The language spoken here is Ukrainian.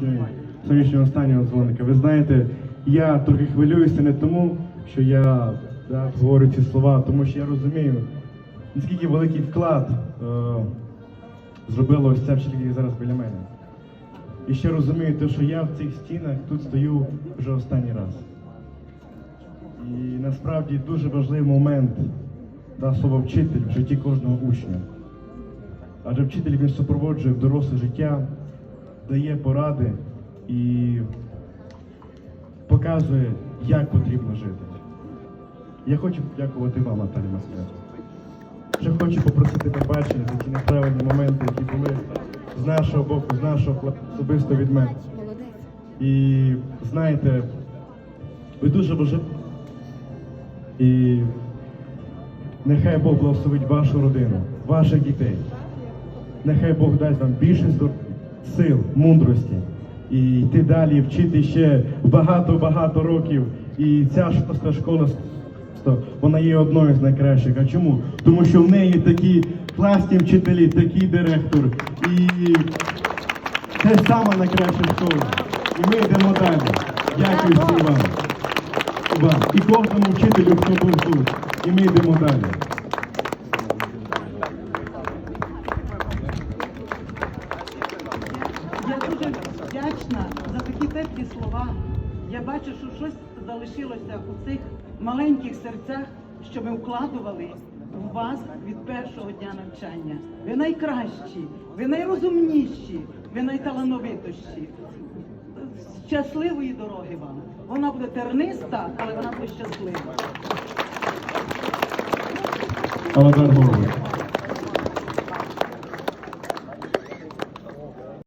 сьогоднішнього, сьогоднішнього останнього дзвоника. Ви знаєте, я трохи хвилююся не тому, що я да, говорю ці слова, тому що я розумію, наскільки великий вклад е, зробила ось ця вчителька, яка зараз біля мене. І ще розумію те, що я в цих стінах тут стою вже останній раз. І насправді дуже важливий момент да, слово вчитель в житті кожного учня. Адже вчитель він супроводжує в доросле життя, дає поради і показує, як потрібно жити. Я хочу подякувати вам, Наталі Москва. Ще хочу попросити пробачення за ті неправильні моменти, які були з нашого боку, з нашого особисто від мене. І знаєте, ви дуже важливі. І нехай Бог благословить вашу родину, ваших дітей. Нехай Бог дасть вам більше здоров'я, сил, мудрості. І йти далі, вчити ще багато-багато років. І ця школа вона є одною з найкращих. А чому? Тому що в неї такі класні вчителі, такий директор. І це сама найкраща школа. І ми йдемо далі. Дякую всім вам. вам. І кожному вчителю, хто був тут. І ми йдемо далі. Дуже вдячна за такі теплі слова. Я бачу, що щось залишилося у цих маленьких серцях, що ми вкладували в вас від першого дня навчання. Ви найкращі, ви найрозумніші, ви найталановитіші. Щасливої дороги вам. Вона буде терниста, але вона буде щаслива.